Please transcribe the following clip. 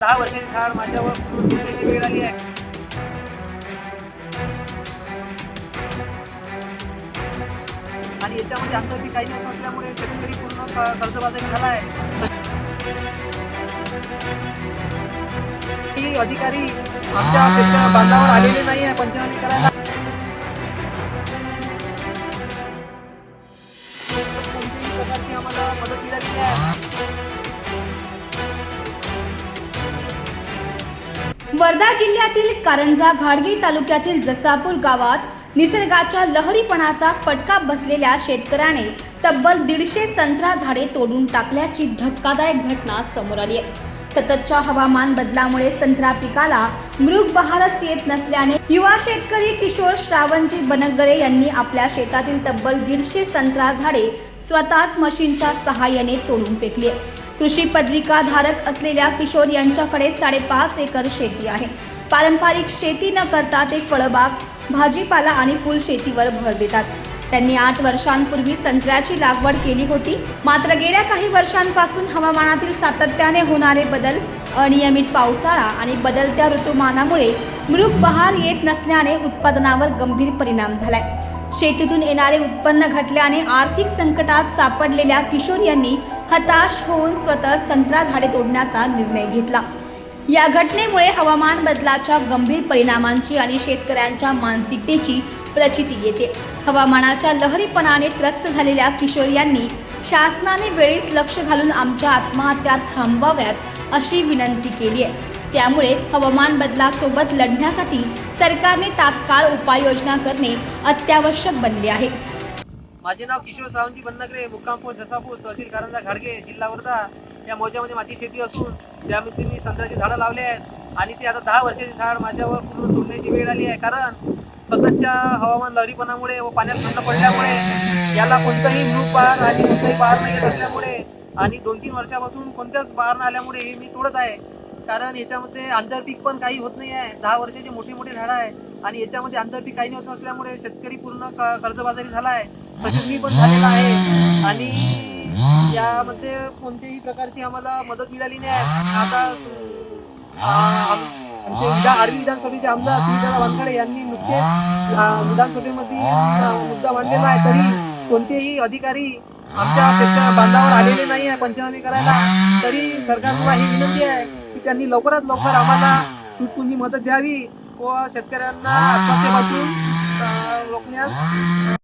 दहा वर्षाची काळ माझ्यावर वेळ आली आहे. आणि याच्यामध्ये आता मी काही नव्हतं असल्यामुळे शेतकरी पूर्ण कर्जबाजारी झाला आहे. की अधिकारी आमच्या शेतकऱ्या बांधावर आलेले नाही आहे पंचनामे करायला. कोणत्याही प्रकारची आम्हाला मदत दिलेली आहे. वर्धा जिल्ह्यातील कारंजा घाडगे तालुक्यातील जसापूर गावात निसर्गाच्या लहरीपणाचा फटका बसलेल्या शेतकऱ्याने तब्बल दीडशे संत्रा झाडे तोडून टाकल्याची धक्कादायक घटना समोर आली आहे. सततच्या हवामान बदलामुळे संत्रा पिकाला मृग बहारच येत नसल्याने युवा शेतकरी किशोर श्रावणजी बनगरे यांनी आपल्या शेतातील तब्बल दीडशे संत्रा झाडे स्वतःच मशीनच्या सहाय्याने तोडून फेकली कृषी पदविका धारक असलेल्या किशोर यांच्याकडे साडेपाच एकर शेती आहे. पारंपरिक शेती न करता ते फळबाग भाजीपाला आणि फुल शेतीवर भर देतात. त्यांनी आठ वर्षांपूर्वी संत्र्याची लागवड केली होती. मात्र गेल्या काही वर्षांपासून हवामानातील सातत्याने होणारे बदल अनियमित पावसाळा आणि बदलत्या ऋतुमानामुळे मृग बहार येत नसल्याने उत्पादनावर गंभीर परिणाम झालाय. शेतीतून येणारे उत्पन्न घटल्याने आर्थिक संकटात सापडलेल्या किशोर यांनी हताश होऊन स्वतः संत्रा झाडे तोडण्याचा निर्णय घेतला. या घटनेमुळे हवामान बदलाच्या गंभीर परिणामांची आणि शेतकऱ्यांच्या मानसिकतेची प्रचिती येते. हवामानाच्या लहरीपणाने त्रस्त झालेल्या किशोर यांनी शासनाने वेळीच लक्ष घालून आमच्या आत्महत्या थांबवाव्यात अशी विनंती केली आहे. त्यामुळे हवामान बदलासोबत लढण्यासाठी सरकारने तात्काळ उपाययोजना करणे अत्यावश्यक बनले आहे. माझे नाव किशोर सावंती बन्नगरे मुक्कामपूर जसापूर तहसील कारंजा घाडगे जिल्हा वर्धा. या मौजामध्ये माझी शेती असून त्यामध्ये मी संत्र्याची झाडं लावले आहेत आणि ती आता दहा वर्षाची झाड माझ्यावर पूर्ण तोडण्याची वेळ आली आहे. कारण सततच्या हवामान लहरीपणामुळे व पाण्यात थंड पडल्यामुळे याला कोणताही मृग बहार आणि कोणताही बहार नाही येत असल्यामुळे आणि दोन तीन वर्षापासून कोणत्याच बहार न आल्यामुळे हे मी तोडत आहे. कारण याच्यामध्ये आंतरपीक पण काही होत नाही आहे. दहा वर्षाचे मोठे मोठे झाडं आहे आणि याच्यामध्ये आंतरपीक काही होत नसल्यामुळे शेतकरी पूर्ण क- कर्जबाजारी झाला आहे. तसेच मी पण झालेला आहे. आणि यामध्ये कोणत्याही प्रकारची आम्हाला मदत मिळाली नाही आहे. आता आ, आमचे आर्वी विधानसभेचे आमदार सुनीता वानखडे यांनी नुकतेच विधानसभेमध्ये मुद्दा मांडलेला आहे. तरी कोणतेही अधिकारी आमच्या अपेक्षा बांधावर आलेले नाही आहे पंचनामे करायला. तरी सरकारला ही विनंती आहे की त्यांनी लवकरात लवकर आम्हाला तुटपुंजी मदत द्यावी व शेतकऱ्यांना आत्महत्येपासून रोखण्यास